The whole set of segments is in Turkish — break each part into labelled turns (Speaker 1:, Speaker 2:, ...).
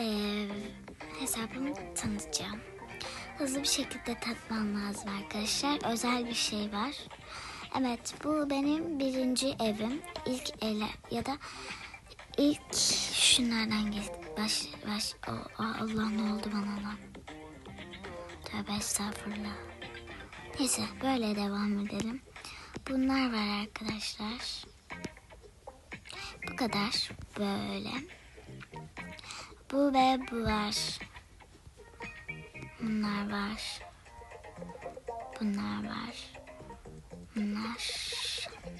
Speaker 1: Ee, hesabımı tanıtacağım. Hızlı bir şekilde tatmam lazım arkadaşlar. Özel bir şey var. Evet bu benim birinci evim. İlk ele ya da ilk şunlardan geç. Baş, baş, o, o, Allah ne oldu bana lan. Tövbe estağfurullah. Neyse böyle devam edelim. Bunlar var arkadaşlar. Bu kadar. Böyle. Bu ve bu var. Bunlar var. Bunlar var. Bunlar.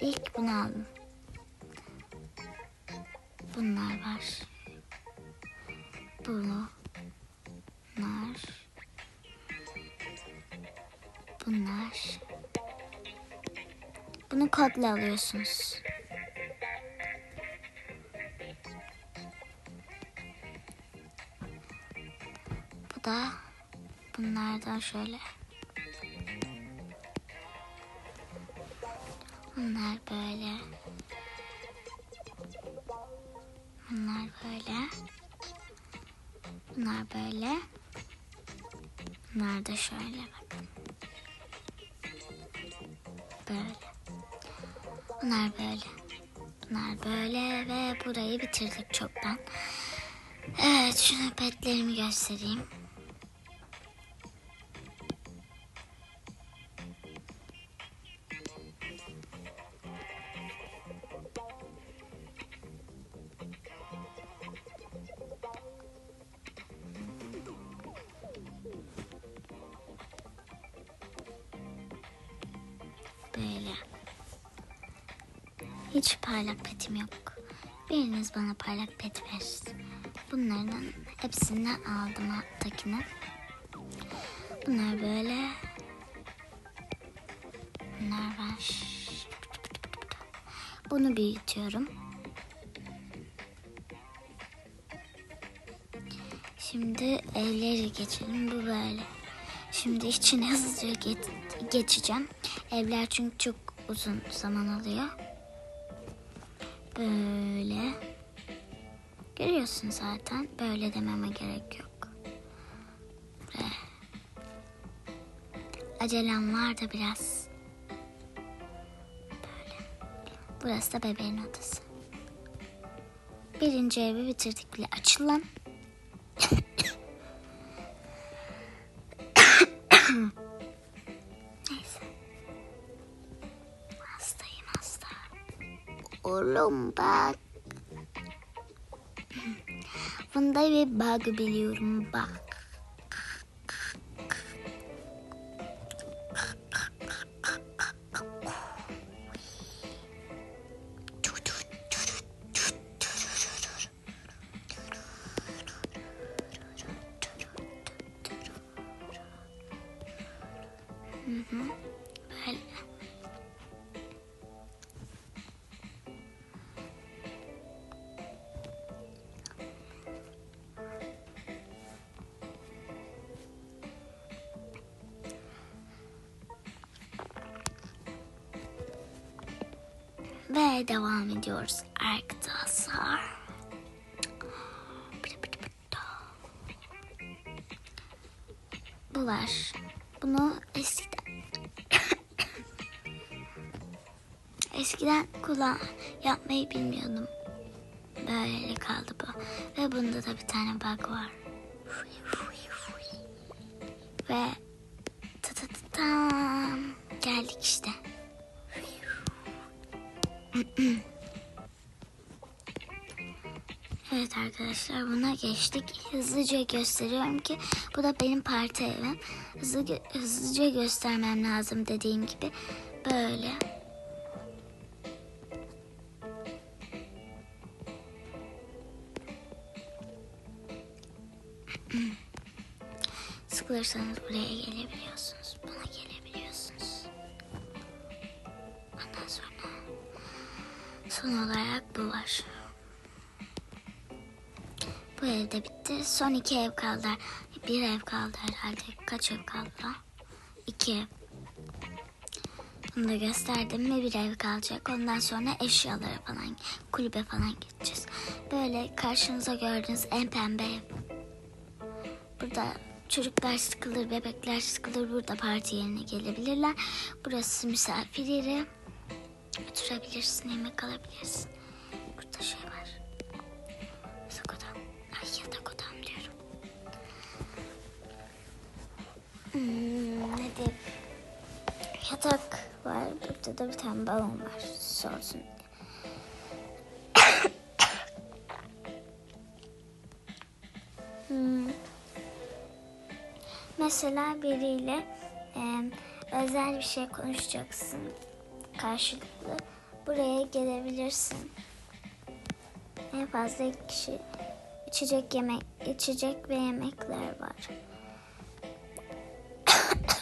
Speaker 1: İlk bunu aldım. Bunlar var. Bunlar. Bunlar. Bunu kodla alıyorsunuz. Da bunlardan şöyle. Bunlar böyle. Bunlar böyle. Bunlar böyle. Bunlar da şöyle bakın. Böyle. Bunlar böyle. Bunlar böyle ve burayı bitirdik çoktan. Evet şunu petlerimi göstereyim. Hiç parlak petim yok. Biriniz bana parlak pet versin. Bunların hepsinden aldım alttakini. Bunlar böyle. Bunlar var. Bunu büyütüyorum. Şimdi evleri geçelim. Bu böyle. Şimdi içine hızlıca geç- geçeceğim. Evler çünkü çok uzun zaman alıyor. Böyle. Görüyorsun zaten. Böyle dememe gerek yok. Ve acelem var da biraz. Böyle. Burası da bebeğin odası. Birinci evi bitirdik bile. Açılan. Neyse. Oğlum bak. Bunda bir bug biliyorum bak. Böyle. Ve devam ediyoruz arkadaşlar. Bu var. Bunu eskiden eskiden kullan yapmayı bilmiyordum. Böyle kaldı bu. Ve bunda da bir tane bug var. Ve Evet arkadaşlar buna geçtik. Hızlıca gösteriyorum ki bu da benim parti evim. Hızlı, hızlıca göstermem lazım dediğim gibi. Böyle. Sıkılırsanız buraya gelebiliyorsunuz. Son olarak bu var. Bu ev de bitti. Son iki ev kaldı. Bir ev kaldı herhalde. Kaç ev kaldı? İki ev. Bunu da gösterdim mi bir ev kalacak. Ondan sonra eşyalara falan, kulübe falan gideceğiz. Böyle karşınıza gördüğünüz en pembe ev. Burada çocuklar sıkılır, bebekler sıkılır. Burada parti yerine gelebilirler. Burası misafir yeri. Oturabilirsin, yemek alabilirsin. Burada şey var. Yatak odam. Ay yatak odam diyorum. Hmm, ne diyeyim? Yatak var. Burada da bir tane balon var. Soğusun. Hmm. Mesela biriyle e, özel bir şey konuşacaksın karşılıklı. Buraya gelebilirsin. En fazla iki kişi içecek yemek içecek ve yemekler var.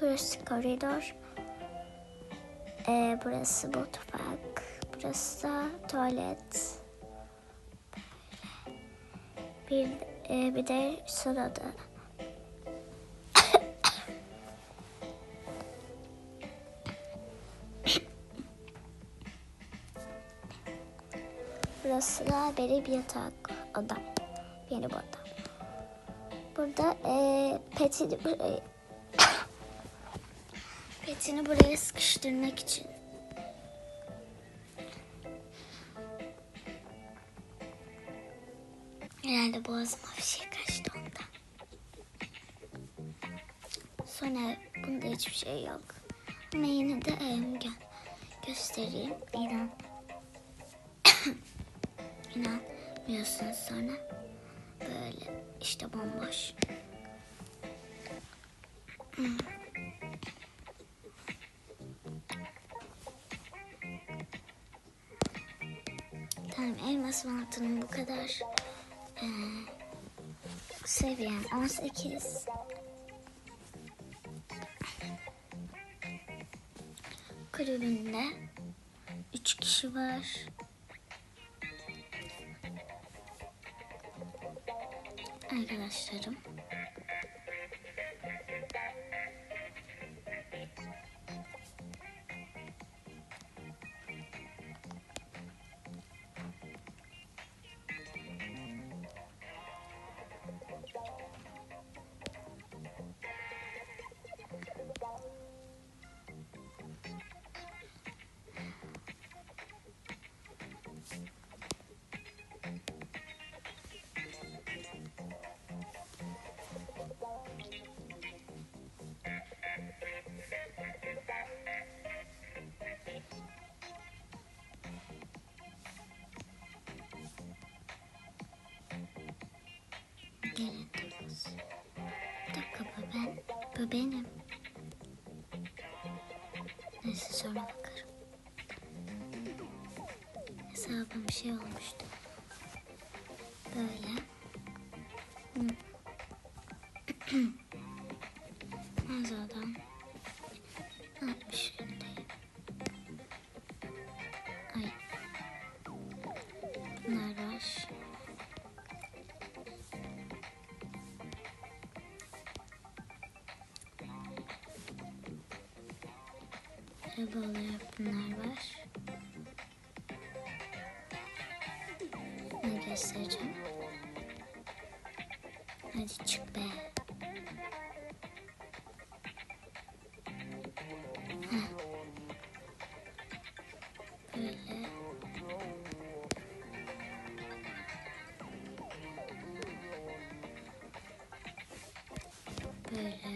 Speaker 1: Burası koridor. Ee, burası mutfak. Burası da tuvalet. Bir, e, bir de salada. Da benim yatak odam. Benim odam. Burada e, petini buraya petini buraya sıkıştırmak için Herhalde boğazıma bir şey kaçtı ondan. Sonra bunda hiçbir şey yok. Ama yine de em, gö göstereyim. İnan. İnanmıyorsunuz sonra. Böyle işte bomboş. Hmm. Tamam elmas mantının bu kadar ee, seviyem 18. Kulübünde 3 kişi var. Arkadaşlarım. Bu benim. Neyse sonra bakarım. Hesabım bir şey olmuştu. Böyle. Mağazadan Arabalar bunlar var. Ne göstereceğim? Hadi çık be. Böyle. Böyle.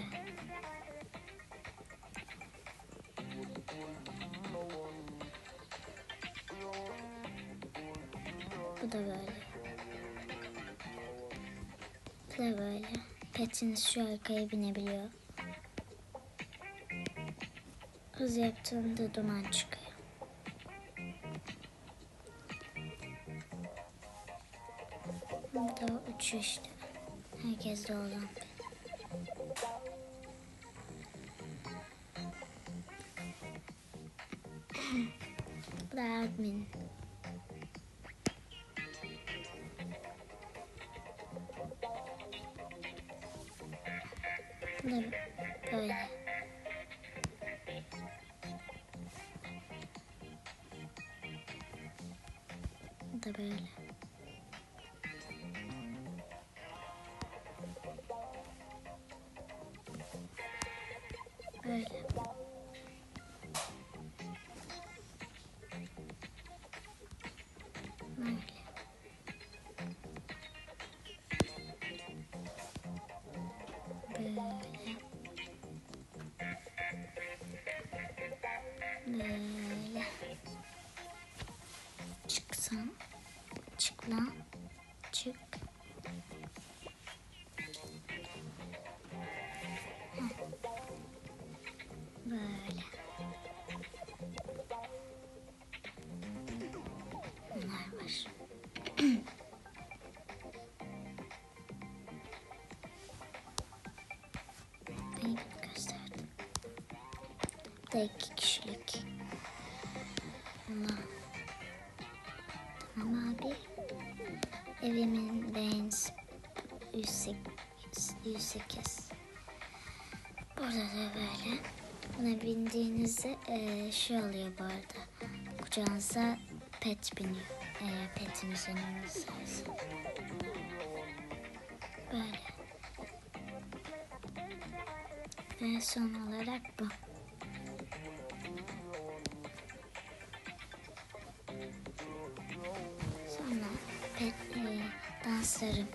Speaker 1: Bu da böyle. Bu da böyle. Petiniz şu arkaya binebiliyor. Hız yaptığında duman çıkıyor. Bu da uçuyor işte. Herkes de olan. Bu da admin. Böyle. da da iki kişilik. Allah. Tamam abi. Evimin beğenisi 108. 108. Burada da böyle. Buna bindiğinizde eee şey oluyor bu arada. Kucağınıza pet biniyor. Eğer petiniz önünüzde Böyle. Ve son olarak bu. Danslarım.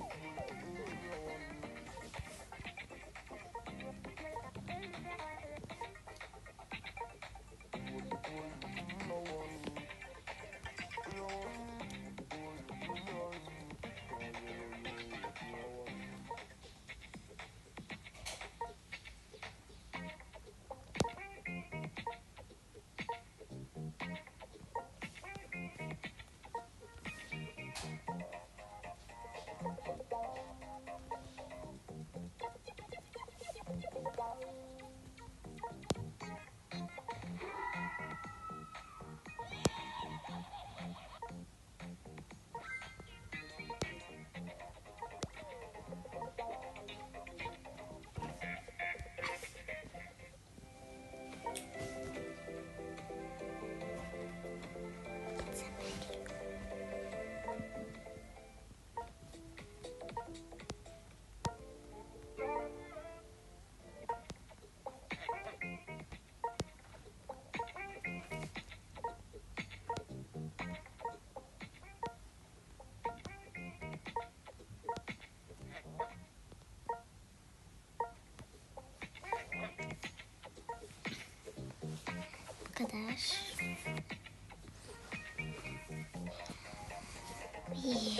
Speaker 1: İyi.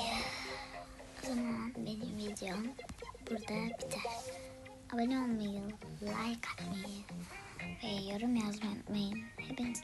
Speaker 1: O zaman benim videom burada biter. Abone olmayı, like atmayı ve yorum yazmayı unutmayın. Hepiniz